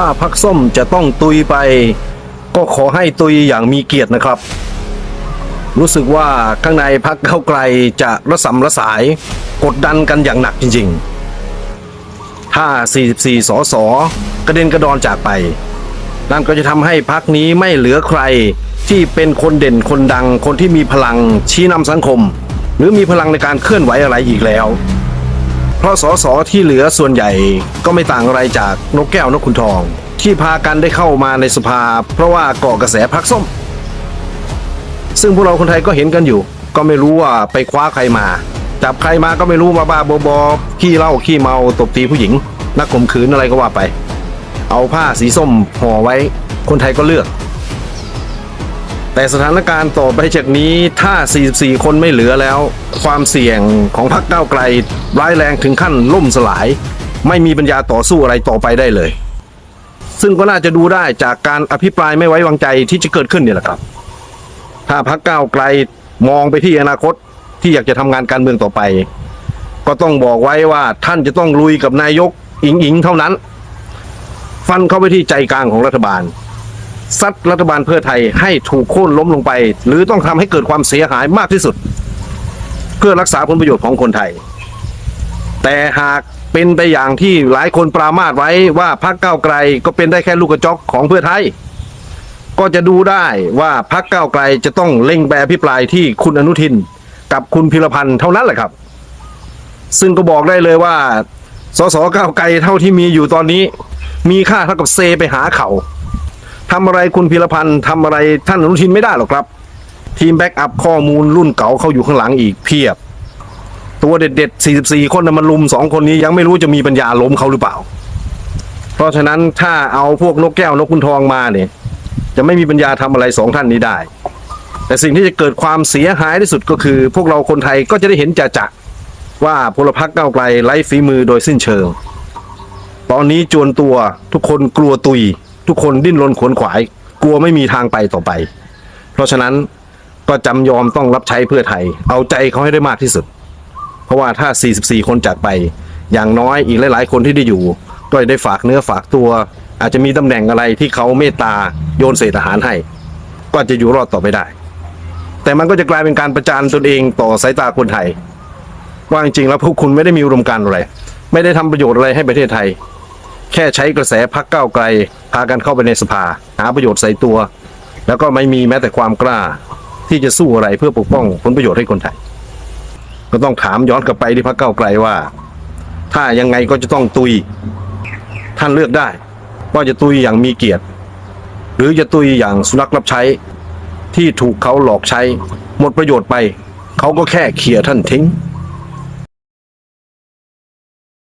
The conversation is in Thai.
ถ้าพักส้มจะต้องตุยไป ก็ขอให้ตุยอย่างมีเกียรตินะครับ รู้สึกว่าข้างในพักเก้าไกลจะระสำระสาย กดดันกันอย่างหนักจริงๆ ถ้า 44 สส กระเด็นกระดอนจากไป นั่นก็จะทำให้พักนี้ไม่เหลือใครที่เป็นคนเด่นคนดังคนที่มีพลังชี้นำสังคม หรือมีพลังในการเคลื่อนไหวอะไรอีกแล้ว เพราะสสที่เหลือส่วนใหญ่ก็ไม่ต่างอะไรจากนกแก้วนกขุนทอง ที่พากันได้เข้ามาในสภา เพราะว่าเกาะกระแสพักส้ม ซึ่งพวกเราคนไทยก็เห็นกันอยู่ ก็ไม่รู้ว่าไปคว้าใครมา จับใครมาก็ไม่รู้มาบ้าบอขี้เหล้าขี้เมาตบตีผู้หญิง นักข่มขืนอะไรก็ว่าไป เอาผ้าสีส้มห่อไว้ คนไทยก็เลือก แต่สถานการณ์ต่อไปจากนี้ถ้า 44 คนไม่เหลือแล้ว ความเสี่ยงของพรรคก้าวไกล ร้ายแรงถึงขั้นล่มสลาย ไม่มีปัญญาต่อสู้อะไรต่อไปได้เลย ซึ่งก็น่าจะดูได้จากการอภิปรายไม่ไว้วางใจที่จะเกิดขึ้นเนี่ยแหละครับ ถ้าพรรคก้าวไกลมองไปที่อนาคตที่อยากจะทำงานการเมืองต่อไป ก็ต้องบอกไว้ว่าท่านจะต้องลุยกับนายกอิงอิงเท่านั้น ฟันเข้าไปที่ใจกลางของรัฐบาล ซัดรัฐบาลเพื่อไทยให้ถูกโค่นล้มลงไป หรือต้องทำให้เกิดความเสียหายมากที่สุด เพื่อรักษาผลประโยชน์ของคนไทย แต่หากเป็นไปอย่างที่หลายคนปรามาสไว้ว่าพรรคก้าวไกลก็เป็นได้แค่ลูกกระจอกของเพื่อไทย ก็จะดูได้ว่าพรรคก้าวไกลจะต้องเล็งแบอภิปรายที่คุณอนุทิน กับคุณพิรพันธ์เท่านั้นแหละครับ ซึ่งก็บอกได้เลยว่าสสก้าวไกลเท่าที่มีอยู่ตอนนี้ มีค่าเท่ากับเซไปหาเขา ทำอะไรคุณพิรพันธ์ทำอะไรท่านอนุทินไม่ได้หรอกครับ ทีมแบ็กอัพข้อมูลรุ่นเก่าเขาอยู่ข้างหลังอีกเพียบ ตัวเด็ดๆ 44 คนนะมันลุมสองคนนี้ยังไม่รู้จะมีปัญญาล้มเขาหรือเปล่า เพราะฉะนั้นถ้าเอาพวกนกแก้วนกคุณทองมาเนี่ยจะไม่มีปัญญาทำอะไรสองท่านนี้ได้ แต่สิ่งที่จะเกิดความเสียหายที่สุดก็คือ พวกเราคนไทยก็จะได้เห็นจะจะว่าพลพรรคก้าวไกลไร้ฝีมือโดยสิ้นเชิง ตอนนี้จวนตัวทุกคนกลัวตุย ทุกคนดิ้นรนขวนขวาย กลัวไม่มีทางไปต่อไป เพราะฉะนั้นก็จำยอมต้องรับใช้เพื่อไทย เอาใจเขาให้ได้มากที่สุด เพราะว่าถ้า 44 คนจากไป อย่างน้อยอีกหลาย ๆ คนที่ได้อยู่ ก็จะได้ฝากเนื้อฝากตัว อาจจะมีตำแหน่งอะไรที่เขาเมตตาโยนเศษอาหารให้ ก็จะอยู่รอดต่อไปได้ แต่มันก็จะกลายเป็นการประจานตนเองต่อสายตาคนไทยว่าจริงๆแล้วพวกคุณไม่ได้มีอุดมการณ์อะไร ไม่ได้ทำประโยชน์อะไรให้ประเทศไทย ค่ใช้กระแสพักก้าไกล พากันเข้าไปในสภา หาประโยชน์ใส่ตัว แล้วก็ไม่มีแม้แต่ความกล้า ที่จะสู้อะไรเพื่อปกป้องผลประโยชน์ให้คนไทย ก็ต้องถามย้อนกลับไปที่พักเก้าไกลว่า ถ้ายังไงก็จะต้องตุย ท่านเลือกได้ว่าจะตุยอย่างมีเกียรติ หรือจะตุยอย่างสุนัขรับใช้ ที่ถูกเขาหลอกใช้ หมดประโยชน์ไป เขาก็แค่เขี่ยท่านทิ้ง